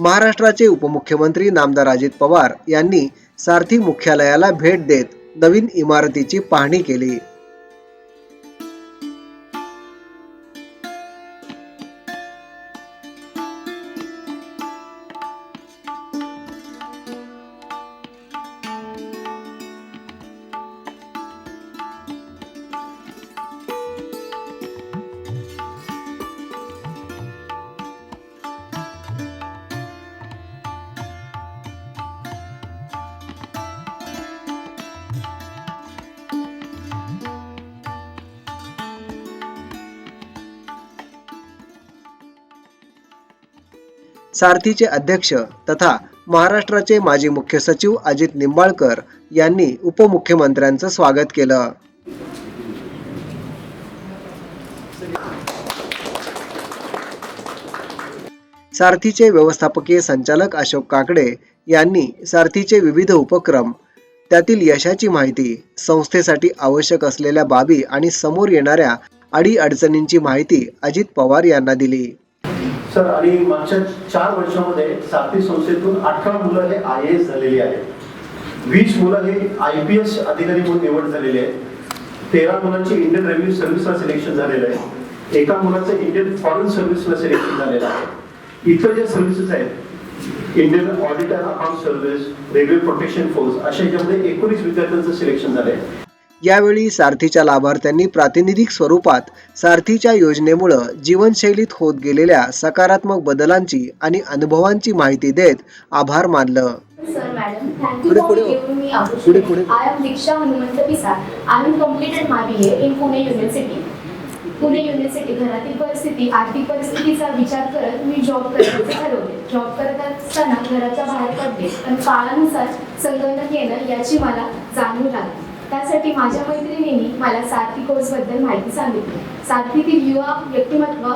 महाराष्ट्राचे उपमुख्यमंत्री नामदार अजित पवार यांनी सारथी मुख्यालयाला भेट देत नवीन इमारतीची पाहणी केली. सारथीचे अध्यक्ष तथा महाराष्ट्राचे माजी मुख्य सचिव अजित निंबाळकर यांनी उपमुख्यमंत्र्यांचं स्वागत केलं. सारथीचे व्यवस्थापकीय संचालक अशोक काकडे यांनी सारथीचे विविध उपक्रम त्यातील यशाची माहिती संस्थेसाठी आवश्यक असलेल्या बाबी आणि समोर येणाऱ्या अडीअडचणींची माहिती अजित पवार यांना दिली. सर आणि मागच्या चार वर्षामध्ये साथी संस्थेतून अठरा मुलं हे आय एस झालेली आहेत. वीस मुलं हे आय पी एस अधिकारी म्हणून निवड झालेली आहे तेरा मुलांचे इंडियन रेव्हेन्यू सर्व्हिसला सिलेक्शन झालेलं आहे. एका मुलाचं इंडियन फॉरेन सर्व्हिसला सिलेक्शन झालेलं आहे. इतर ज्या सर्व्हिसेस आहेत Indian audit and account service railway protection force अशा याच्यामध्ये एकोणीस विद्यार्थ्यांचं सिलेक्शन झालंय. यावेळी सारथीच्या लाभार्थ्यांनी प्रातिनिधिक स्वरूपात सारथीच्या योजनेमुळं जीवनशैलीत होत गेलेल्या सकारात्मक बदलांची आणि अनुभवांची माहिती देत आभार मानलं. पुढे, पुढे. पुढे. पुणे युनिव्हर्सिटी घरातील परिस्थिती आर्थिक परिस्थितीचा विचार करत मी जॉब करायचे ठरवले. जॉब करत असताना घराच्या बाहेर पडले. पण काळानुसार संगणक येणं याची मला जाणीव लागली. त्यासाठी माझ्या मैत्रिणींनी मला सारथी कोर्सबद्दल माहिती सांगितली. सारथीतील युवा व्यक्तिमत्व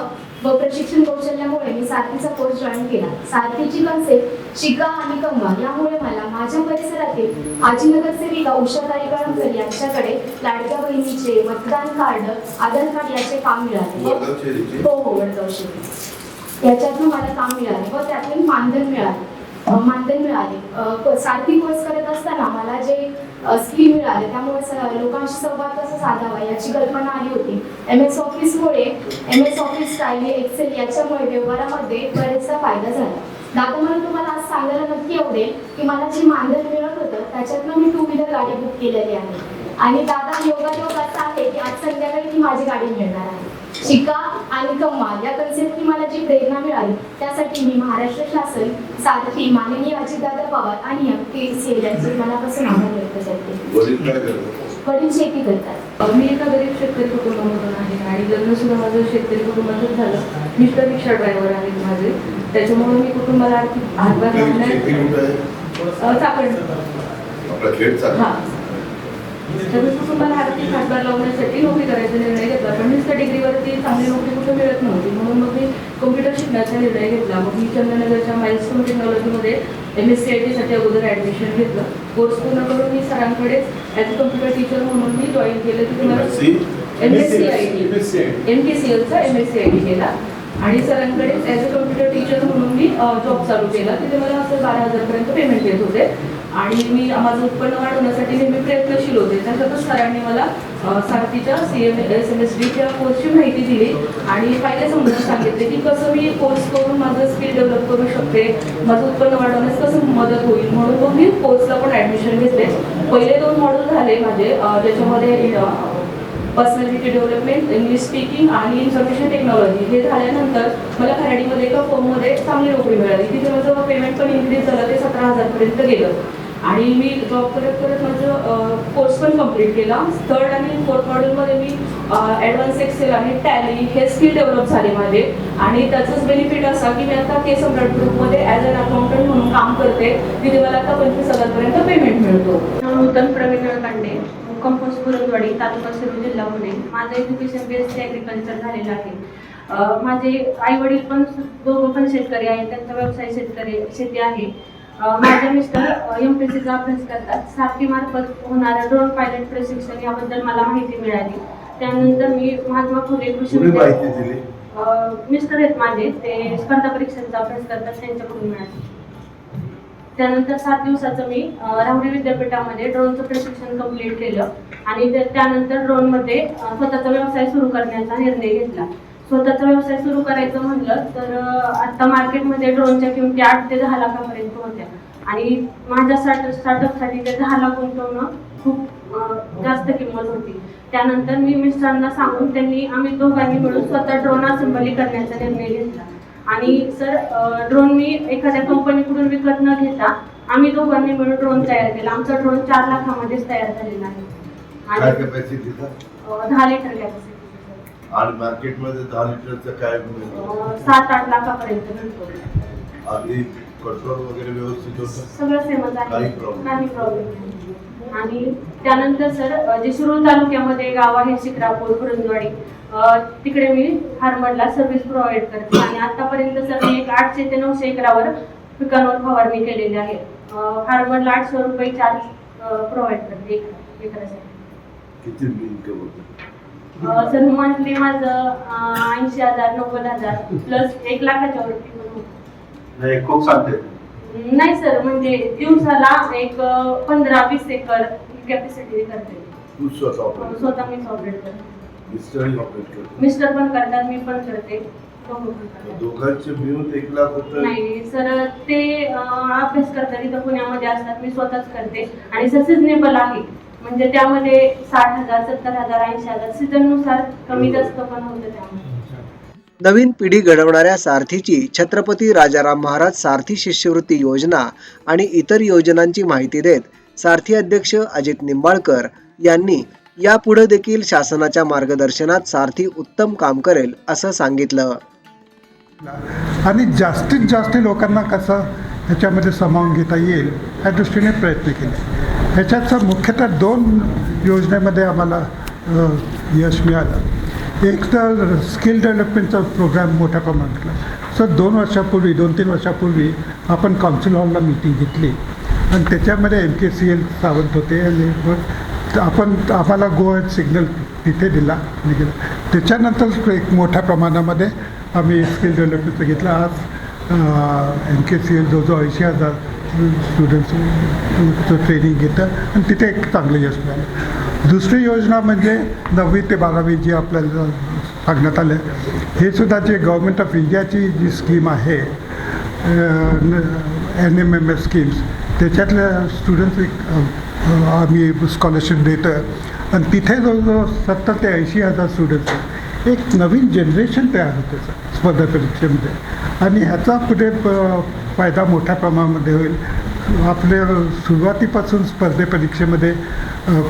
व प्रशिक्षण कौशल्यामुळे मी सारथीचा कोर्स जॉईन केला. सारथीची कन्सेप्ट शिका आणि कमवा यामुळे मला माझ्या परिसरातील आजी नगरसेविका उषाताई कळमकर यांच्याकडे लाडक्या बहिणीचे मतदान कार्ड आधार कार्ड याचे काम मिळाले? हो हो वडगाव शेती याच्यातून मला काम मिळाले व त्यातून मानधन मिळाले. मानधन मिळाले. सारखी कोर्स करत असताना मला जे स्किल मिळाले त्यामुळे लोकांशी संवाद कसा साधावा याची कल्पना आली होती. M S ऑफिसमुळे M S office Tally Excel याच्यामुळे व्यवहारामध्ये बरेचसा फायदा झाला. दादा मला तुम्हाला आज सांगायला नक्की आवडेल की मला जे मानधन मिळत होतं त्याच्यातनं मी टू व्हीलर गाडी बुक केलेली आहे. आणि दादा योगायोग असा आहे की आज संध्याकाळी ती माझी गाडी मिळणार आहे. शिका आणि कमवा या कन्सेप्टनी मला जी प्रेरणा मिळाली त्यासाठी मी महाराष्ट्र शासन सारथी माननीय अजितदादा पवार आणि एम के सी यांचे मनापासून आभार व्यक्त करते. वडील शेती करतात. मी एका गरीब शेतकरी कुटुंबामधून आहे आणि लग्न सुद्धा माझं शेतकरी कुटुंबातच झालं. मिस्टर रिक्षा ड्रायव्हर आहेत माझे. त्याच्यामुळे मी कुटुंबाला आर्थिक हातभार लावण्यात चाकण. आपला खेड चालू हा. कुटुंबाला आर्थिक हातभार लावण्यासाठी नोकरी करायचा निर्णय घेतला. पण नुसत्या डिग्रीवरती चांगली नोकरी कुठे मिळत नव्हती. म्हणून मग मी कम्प्युटर शिकण्याचा निर्णय घेतला. मग मी चंद्रनगरच्या माइलस्टोन टेक्नॉलॉजीमध्ये एम एस सी आय टीसाठी अगोदर ॲडमिशन घेतलं. कोर्स पूर्ण करून मी सरांकडेच ॲज अ कम्प्युटर टीचर म्हणून मी जॉईन केलं. की तुम्हाला MSc? M S C I T M K C एलचा M S C I T केला. आणि सरांकडे ॲज अ कम्प्युटर टीचर म्हणून मी जॉब चालू केला. तिथे मला असं बारा हजारपर्यंत पेमेंट देत होते. आणि मी माझं उत्पन्न वाढवण्यासाठी नेहमी प्रयत्नशील होते. त्याच्यातच सरांनी मला सारथीच्या C M S M S डीच्या कोर्सची माहिती दिली. आणि फायदे समजून सांगितले की कसं मी कोर्स करून माझं स्किल डेव्हलप करू शकते. माझं उत्पन्न वाढवण्यास कसं मदत होईल? म्हणून मग मी कोर्सला पण ॲडमिशन घेतले. पहिले दोन मॉडेल झाले माझे ज्याच्यामध्ये पर्सनॅलिटी डेव्हलपमेंट इंग्लिश स्पीकिंग आणि इन्फॉर्मेशन टेक्नॉलॉजी हे झाल्यानंतर मला खराडीमध्ये एका फॉर्ममध्ये चांगली नोकरी मिळाली. तिथे माझं पेमेंट पण इन्क्रीज झालं ते सतरा हजारपर्यंत गेलं. आणि मी जॉब करत करत माझं कोर्स पण कंप्लीट केला. थर्ड आणि फोर्थ मॉड्यूलमध्ये मी ॲडव्हान्स एक्सेल आणि टॅली हे स्किल डेव्हलप झाले माझे. आणि त्याचंच बेनिफिट असा की मी आता के सम्राट ग्रुपमध्ये ॲज अन अकाउंटंट म्हणून काम करते. तिथे मला आता पंचवीस हजारपर्यंत पेमेंट मिळतो. नूतन प्रवीण कांडे. कंपोस्ट पुरंदवाडी तालुका सिरू जिल्हा पुणे. माझं एज्युकेशन बेस्ड ॲग्रिकल्चर झालेलं आहे. माझे आई वडील पण दोघं पण शेतकरी आहेत त्यांचा व्यवसाय शेतकरी शेती आहे. माझे मिस्टर एम पी सीचा अभ्यास करतात. सारखी मार्फत होणाऱ्या ड्रोन पायलट प्रशिक्षण याबद्दल मला माहिती मिळाली. त्यानंतर मी महात्मा फुले कृषी मिस्टर आहेत माझे. ते स्पर्धा परीक्षांचा अभ्यास करतात त्यांच्याकडून मिळाले. त्यानंतर सात दिवसाचं मी राहुरी विद्यापीठामध्ये ड्रोनचं प्रशिक्षण कंप्लीट केलं. आणि त्यानंतर ड्रोनमध्ये स्वतःचा व्यवसाय सुरू करण्याचा निर्णय घेतला. स्वतःचा व्यवसाय सुरू करायचं म्हणलं तर आता मार्केटमध्ये ड्रोनच्या किमती आठ ते दहा लाखापर्यंत होत्या. आणि माझ्या स्टार्ट स्टार्टअपसाठी ते दहा लाख गुंतवणं खूप जास्त किंमत होती. त्यानंतर मी मिस्टरांना सांगून त्यांनी आम्ही दोघांनी मिळून स्वतः ड्रोन असेंबली करण्याचा निर्णय घेतला. आणि सर ड्रोन मी एखाद्या कंपनीकडून विकत न घेता आम्ही दोघांनी मिळून ड्रोन तयार केला. आमचा ड्रोन चार लाखामध्येच तयार झालेला आहे. काय आणि कॅपॅसिटीचा अं, दहा लिटर कॅपॅसिटी आणि मार्केटमध्ये दहा लिटरचं काय मिळतं? सात आठ लाखापर्यंत मिळतो आधी कंट्रोल वगैरे व्यवस्थित होतं? सगळं सेमच काही आहे problem काही प्रॉब्लेम नाही. आणि त्यानंतर सर अ, जे शिरूर तालुक्यामध्ये गाव आहे शिक्रापूर बुरंदवाडी अ, तिकडे मी फार्मरला सर्व्हिस प्रोव्हाइड करते. आणि आतापर्यंत सर मी एक आठशे ते नऊशे एकरावर पिकांवर फवारणी केलेली आहे. फार्मरला आठशे रुपये चार्ज प्रोव्हाइड करते एक एकरासाठी. सर मंथली माझं ऐंशी हजार नव्वद हजार प्लस एक लाखाच्या वरती खूप सांगते नाही सर म्हणजे दिवसाला एक पंधरा वीस एकर कॅपॅसिटी करते. स्वतः मीच ऑपरेट करते. मिस्टर पण करतात मी पण करते. दोघांचे मिळून एक लाख होतं. नाही सर ते अभ्यास करतात इथं पुण्यामध्ये असतात मी स्वतःच करते. आणि सर सिजनेबल आहे. म्हणजे त्यामध्ये साठ हजार सत्तर हजार ऐंशी हजार सीझननुसार कमी जास्त पण होतं त्यामध्ये. नवीन पिढी घडवणाऱ्या सारथीची छत्रपती राजाराम महाराज सारथी शिष्यवृत्ती योजना आणि इतर योजनांची माहिती देत सारथी अध्यक्ष अजित निंबाळकर यांनी यापुढे देखील शासनाच्या मार्गदर्शनात सारथी उत्तम काम करेल असं सांगितलं. आणि जास्तीत जास्त लोकांना कसं ह्याच्यामध्ये सामावून घेता येईल ह्या दृष्टीने प्रयत्न केले. ह्याच्यात मुख्यतः दोन योजनेमध्ये आम्हाला यश मिळालं. एक तर स्किल डेव्हलपमेंटचा प्रोग्राम मोठ्या प्रमाणातला सर दोन वर्षापूर्वी दोन तीन वर्षापूर्वी आपण काउन्सिल हॉलला मीटिंग घेतली. आणि त्याच्यामध्ये M K C L Sawant होते आणि आपण आम्हाला गो सिग्नल तिथे दिला. आणि गेला. त्याच्यानंतर एक मोठ्या प्रमाणामध्ये आम्ही स्किल डेव्हलपमेंटचं घेतलं. आज एम के सी एल जो जो ऐंशी हजार स्टुडंट्सचं ट्रेनिंग घेतं. आणि तिथे एक चांगलं यश मिळालं दुसरी योजना म्हणजे नववी ते बारावी जी आपल्याला सांगण्यात आलं हे सुद्धा जे गव्हर्मेंट ऑफ इंडियाची जी स्कीम आहे N M M S schemes त्याच्यातल्या स्टुडंट्स आम्ही स्कॉलरशिप देतो आणि तिथे जवळजवळ सत्तर ते ऐंशी हजार स्टुडंट्स एक नवीन जनरेशन तयार होते सर स्पर्धा परीक्षेमध्ये. आणि ह्याचा पुढे प- फायदा मोठ्या प्रमाणामध्ये होईल. आपल्या सुरुवातीपासून स्पर्धे परीक्षेमध्ये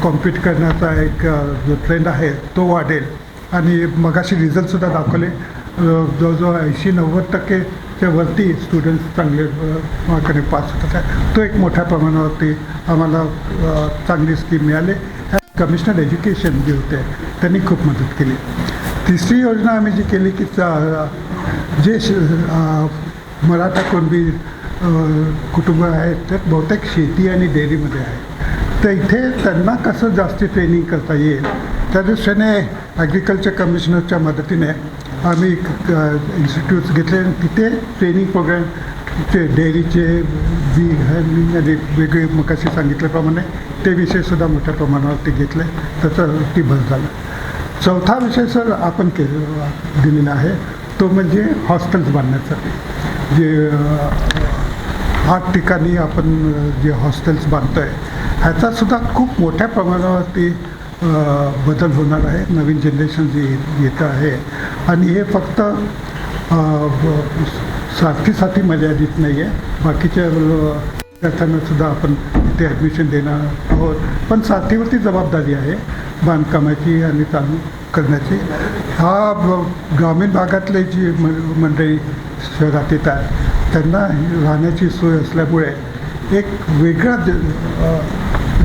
कॉम्पीट करण्याचा एक जो ट्रेंड आहे तो वाढेल. आणि मगाशी रिझल्टसुद्धा दाखवले. जवळजवळ ऐंशी नव्वद टक्के च्या वरती स्टुडंट्स चांगले अ, मार्काने पास होतात. आहे. तो एक मोठ्या प्रमाणावरती आम्हाला चांगली स्कीम मिळाली. कमिशनर एज्युकेशन जे होते त्यांनी खूप मदत केली. तिसरी योजना आम्ही जी केली की चा- जे श- मराठा कुणबी कुटुंब आहेत ते बहुतेक शेती आणि डेअरीमध्ये आहे. तर इथे त्यांना कसं जास्त ट्रेनिंग करता येईल त्या दृष्टीने ॲग्रिकल्चर कमिशनरच्या मदतीने आम्ही इन्स्टिट्यूट्स घेतले आणि तिथे ट्रेनिंग प्रोग्राम ते डेअरीचे बी आणि वेगळे मगाशी सांगितल्याप्रमाणे ते विषयसुद्धा मोठ्या प्रमाणावरती घेतले. त्याचा ती भर झाला. चौथा विषय सर आपण के दिलेला आहे तो म्हणजे हॉस्टेल्स बांधण्यासाठी जे आठ ठिकाणी आपण जे हॉस्टेल्स बांधतो आहे ह्याचासुद्धा खूप मोठ्या प्रमाणावरती बदल होणार आहे. नवीन जनरेशन जे येतं आहे. आणि हे फक्त साथीसाठी मर्यादित नाही आहे बाकीच्या विद्यार्थ्यांनासुद्धा सुद्धा आपण ते ॲडमिशन देणार आहोत. पण साथीवरती जबाबदारी आहे. बांधकामाची आणि चालू करण्याची. हा ग्रामीण भागातले जी म- मंडळी शहरात येतात त्यांना राहण्याची सोय असल्यामुळे एक वेगळा ज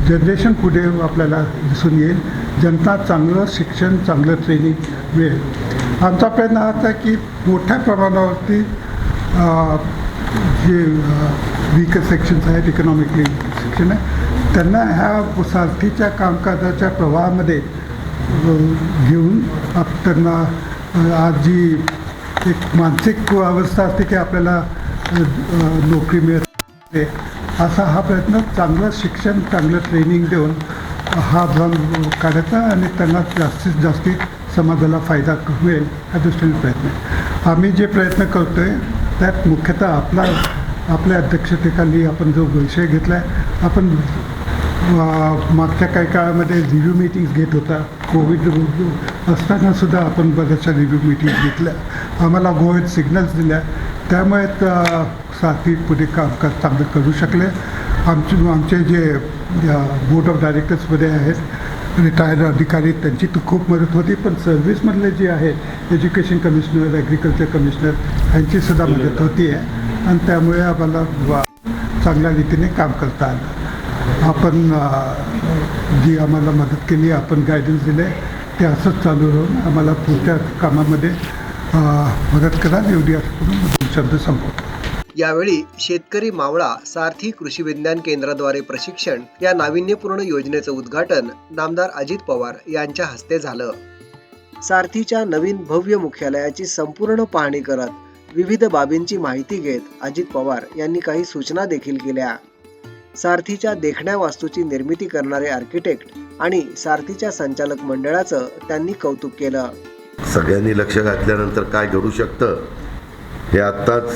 जनरेशन पुढे आपल्याला दिसून येईल. जनता चांगलं शिक्षण चांगलं ट्रेनिंग मिळेल. आमचा प्रयत्न हाच आहे की मोठ्या प्रमाणावरती जे वीक सेक्शन्स आहेत इकॉनॉमिकली सेक्शन आहे त्यांना ह्या सारथीच्या कामकाजाच्या प्रवाहामध्ये घेऊन आप त्यांना आज जी एक मानसिक अवस्था असते की आपल्याला नोकरी मिळत असा हा प्रयत्न चांगलं शिक्षण चांगलं ट्रेनिंग देऊन हा भ्रम काढायचा आणि त्यांना जास्तीत जास्ती समाजाला फायदा मिळेल ह्या दृष्टीने प्रयत्न आम्ही जे प्रयत्न करतो आहे त्यात मुख्यतः आपला आपल्या अध्यक्षतेखाली आपण जो विषय घेतला आहे आपण मागच्या काही काळामध्ये रिव्ह्यू मीटिंग्स घेत होता. कोविड असतानासुद्धा आपण बऱ्याचशा रिव्ह्यू मीटिंग्स घेतल्या. आम्हाला गोविड सिग्नल्स दिल्या. त्यामुळे साथी पुढे कामकाज चांगलं करू शकले. आमचे आमचे जे बोर्ड ऑफ डायरेक्टर्समध्ये आहेत रिटायर्ड अधिकारी त्यांची तर खूप मदत होती पण सर्व्हिसमधले जे आहेत एज्युकेशन कमिशनर ॲग्रिकल्चर कमिशनर यांची सुद्धा मदत होती आहे. आणि त्यामुळे आम्हाला चांगल्या रीतीने काम करता आलं. आपण जी आम्हाला मदत केली आपण गायडन्स दिले ते असंच चालू राहून आम्हाला पुढच्या कामामध्ये मदत करा एवढी असं करून शब्द संपवतो. यावेळी शेतकरी मावळा सारथी कृषी विज्ञान केंद्राद्वारे प्रशिक्षण या नाविन्यपूर्ण योजनेचं उद्घाटन नामदार अजित पवार यांच्या हस्ते झालं. सारथीच्या नवीन भव्य मुख्यालयाची संपूर्ण पाहणी करत विविध बाबींची माहिती घेत अजित पवार यांनी काही सूचना देखील केल्या. सारथीच्या देखण्या वास्तूची निर्मिती करणारे आर्किटेक्ट आणि सारथीच्या संचालक मंडळाचं त्यांनी कौतुक केलं. सगळ्यांनी लक्ष घातल्यानंतर काय घडू शकतं? हे आत्ताच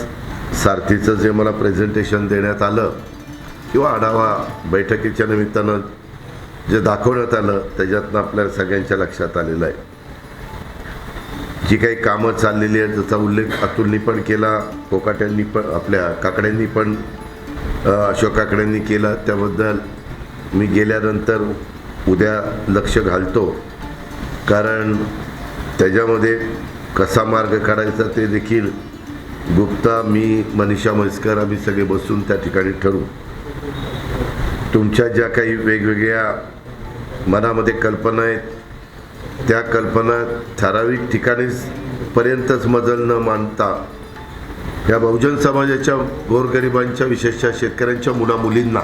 सारथीचं जे मला प्रेझेंटेशन देण्यात आलं किंवा आढावा बैठकीच्या निमित्तानं जे दाखवण्यात आलं त्याच्यातनं आपल्या सगळ्यांच्या लक्षात आलेलं आहे. जी काही कामं चाललेली आहेत त्याचा उल्लेख अतुलनी पण केला कोकाट्यांनी पण आपल्या काकड्यांनी पण अशोक काकड्यांनी केला. त्याबद्दल मी गेल्यानंतर उद्या लक्ष घालतो. कारण त्याच्यामध्ये कसा मार्ग काढायचा ते देखील गुप्ता मी मनीषा म्हैसकर आम्ही सगळे बसून त्या ठिकाणी ठरवू. तुमच्या ज्या काही वेगवेगळ्या मनामध्ये कल्पना आहेत त्या कल्पना ठराविक ठिकाणीच पर्यंतच मजल न मानता या बहुजन समाजाच्या गोरगरिबांच्या विशेषतः शेतकऱ्यांच्या मुलामुलींना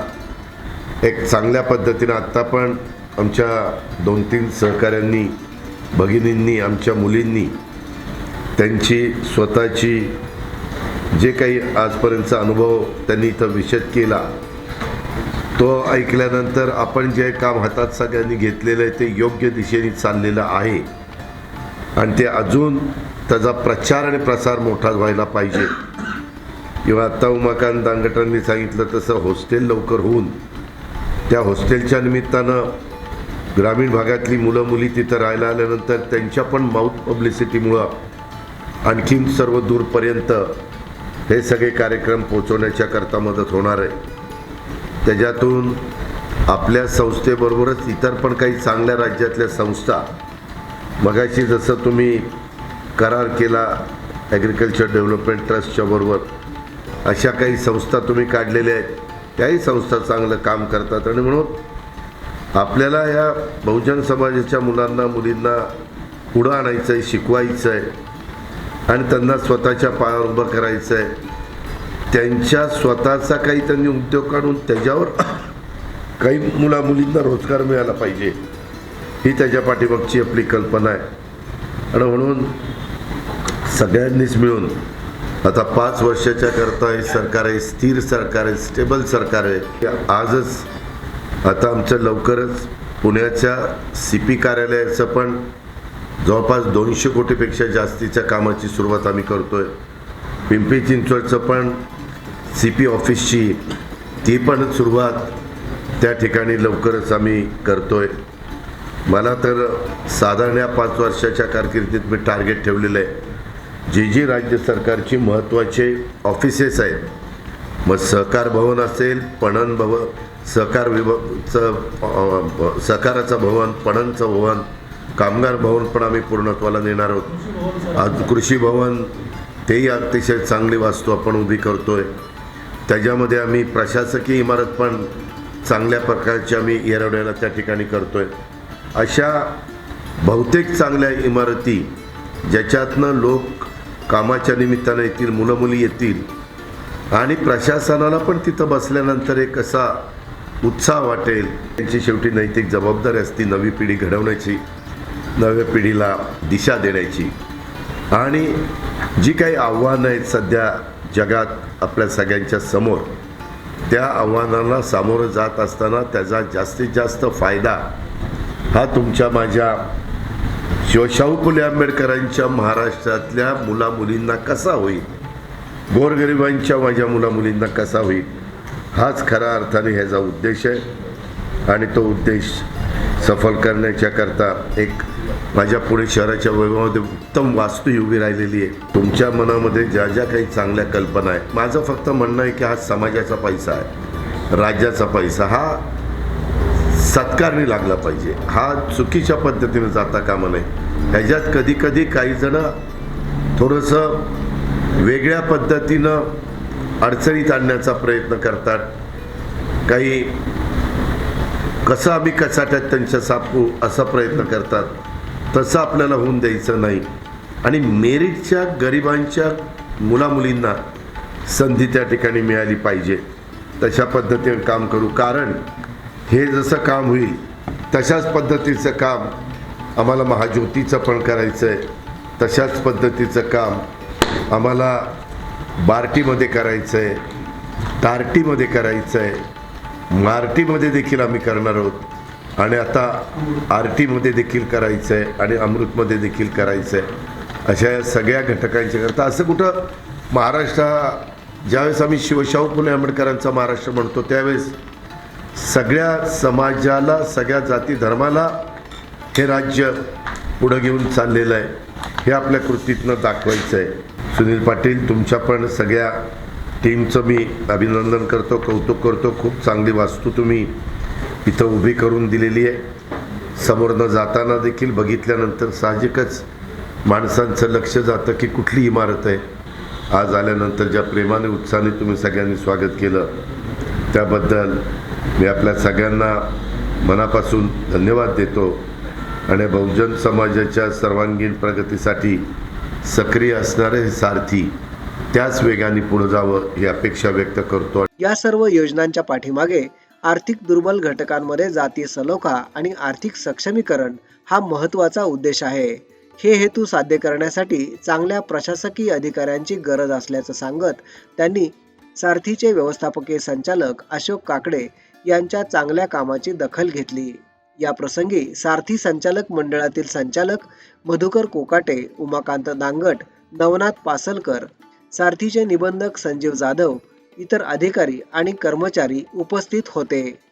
एक चांगल्या पद्धतीनं आत्ता पण आमच्या दोन तीन सहकाऱ्यांनी भगिनींनी आमच्या मुलींनी त्यांची स्वतःची जे काही आजपर्यंतचा अनुभव त्यांनी इथं विशद केला तो ऐकल्यानंतर आपण जे काम हातात सगळ्यांनी घेतलेलं आहे ते योग्य दिशेने चाललेलं आहे. आणि ते अजून त्याचा प्रचार आणि प्रसार मोठा व्हायला पाहिजे. किंवा आत्ता उमाकांत दांगटांनी सांगितलं तसं हॉस्टेल लवकर होऊन त्या हॉस्टेलच्या निमित्तानं ग्रामीण भागातली मुलं मुली तिथं राहायला आल्यानंतर त्यांच्या पण माउथ पब्लिसिटीमुळं आणखीन सर्व दूरपर्यंत हे सगळे कार्यक्रम पोचवण्याच्या करता मदत होणार आहे. त्याच्यातून आपल्या संस्थेबरोबरच इतर पण काही चांगल्या राज्यातल्या संस्था मगाशी जसं तुम्ही करार केला ॲग्रिकल्चर डेव्हलपमेंट ट्रस्टच्या बरोबर अशा काही संस्था तुम्ही काढलेल्या आहेत. त्याही संस्था चांगलं काम करतात. आणि म्हणून आपल्याला या बहुजन समाजाच्या मुलांना मुलींना पुढं आणायचं आहे शिकवायचं आहे आणि त्यांना स्वतःच्या पायावर उभं करायचं आहे त्यांच्या स्वतःचा काही त्यांनी उद्योग काढून त्याच्यावर काही मुला मुलींना रोजगार मिळाला पाहिजे. ही त्याच्या पाठीमागची आपली कल्पना आहे. आणि म्हणून सगळ्यांनीच मिळून आता पाच वर्षाच्या करता हे सरकार आहे स्थिर सरकार आहे स्टेबल सरकार आहे. आजच आता आमचं लवकरच पुण्याच्या सी पी कार्यालयाचं पण जवळपास दोनशे कोटीपेक्षा जास्तीच्या कामाची सुरुवात आम्ही करतो आहे पिंपरी चिंचवडचं पण सी पी ऑफिसची ती पण सुरुवात त्या ठिकाणी लवकरच आम्ही करतो आहे मला तर साधारण या पाच वर्षाच्या कारकिर्दीत मी टार्गेट ठेवलेलं आहे. जी जी राज्य सरकारची महत्त्वाचे ऑफिसेस आहेत. मग सहकार भवन असेल पणन भवन सहकार विभागचं सहकाराचं भवन पणनचं भवन कामगार भवन पण आम्ही पूर्णत्वाला नेणार आहोत. आज कृषी भवन तेही अतिशय चांगली वास्तू आपण उभी करतो आहे त्याच्यामध्ये आम्ही प्रशासकीय इमारत पण चांगल्या प्रकारची आम्ही येरवड्याला त्या ठिकाणी करतो आहे अशा बहुतेक चांगल्या इमारती ज्याच्यातनं लोक कामाच्या निमित्तानं येतील मुलं मुली येतील आणि प्रशासनाला पण तिथं बसल्यानंतर एक असा उत्साह वाटेल. त्यांची शेवटी नैतिक जबाबदारी असती नवी पिढी घडवण्याची. नव्या पिढीला दिशा देण्याची. आणि जी काही आव्हानं आहेत सध्या जगात आपल्या सगळ्यांच्या समोर त्या आव्हानांना सामोरं जात असताना त्याचा जास्तीत जास्त फायदा हा तुमच्या माझ्या शिवशाहू फुले आंबेडकरांच्या महाराष्ट्रातल्या मुलामुलींना कसा होईल? गोरगरिबांच्या माझ्या मुलामुलींना कसा होईल? हाच खऱ्या अर्थाने ह्याचा उद्देश आहे. आणि तो उद्देश सफल करण्याच्याकरता एक माझ्या पुणे शहराच्या वैभवामध्ये उत्तम वास्तू ही उभी राहिलेली आहे. तुमच्या मनामध्ये ज्या ज्या काही चांगल्या कल्पना आहेत माझं फक्त म्हणणं आहे की हा समाजाचा पैसा आहे. राज्याचा पैसा हा सत्कारणी लागला पाहिजे. हा चुकीच्या पद्धतीने जाता कामा नये. ह्याच्यात कधी कधी काही जण थोडंसं वेगळ्या पद्धतीनं अडचणीत आणण्याचा प्रयत्न करतात. काही कसं आम्ही कचाट्यात त्यांच्या सापू असा प्रयत्न करतात. तसं आपल्याला होऊन द्यायचं नाही. आणि मेरिटच्या गरिबांच्या मुलामुलींना संधी त्या ठिकाणी मिळाली पाहिजे. तशा पद्धतीने काम करू. कारण हे जसं काम होईल तशाच पद्धतीचं काम आम्हाला महाज्योतीचं पण करायचं आहे तशाच पद्धतीचं काम आम्हाला बार्टीमध्ये करायचं आहे तारटीमध्ये करायचं आहे मार्टीमध्ये देखील आम्ही करणार आहोत. आणि आता आर टीमध्ये देखील करायचं आहे आणि अमृतमध्ये देखील करायचं आहे अशा या सगळ्या घटकांच्या करता असं कुठं महाराष्ट्र ज्यावेळेस आम्ही शिवशाहू फुले आंबेडकरांचा महाराष्ट्र म्हणतो त्यावेळेस सगळ्या समाजाला सगळ्या जाती धर्माला हे राज्य पुढं घेऊन चाललेलं आहे हे आपल्या कृतीतनं दाखवायचं आहे सुनील पाटील तुमच्या पण सगळ्या टीमचं मी अभिनंदन करतो कौतुक करतो. खूप चांगली वास्तू तुम्ही इथं उभी करून दिलेली आहे. समोरनं जाताना देखील बघितल्यानंतर साहजिकच माणसांचं लक्ष जातं की कुठली इमारत आहे. आज आल्यानंतर ज्या प्रेमाने उत्साहाने तुम्ही सगळ्यांनी स्वागत केलं त्याबद्दल मी आपल्या सगळ्यांना मनापासून धन्यवाद देतो आणि बहुजन समाजाच्या सर्वांगीण प्रगतीसाठी सक्रिय असणारे हे सारथी त्याच वेगाने पुढे जावं ही अपेक्षा व्यक्त करतो. या सर्व योजनांच्या पाठीमागे आर्थिक दुर्बल घटकांमध्ये जातीय सलोखा आणि आर्थिक सक्षमीकरण हा महत्त्वाचा उद्देश आहे. हे हेतू साध्य करण्यासाठी चांगल्या प्रशासकीय अधिकाऱ्यांची गरज असल्याचं सांगत त्यांनी सारथीचे व्यवस्थापकीय संचालक अशोक काकडे यांच्या चांगल्या कामाची दखल घेतली. या प्रसंगी सारथी संचालक मंडळातील संचालक मधुकर कोकाटे उमाकांत दांगट नवनाथ पासलकर सारथीचे निबंधक संजीव जाधव इतर अधिकारी आणि कर्मचारी उपस्थित होते.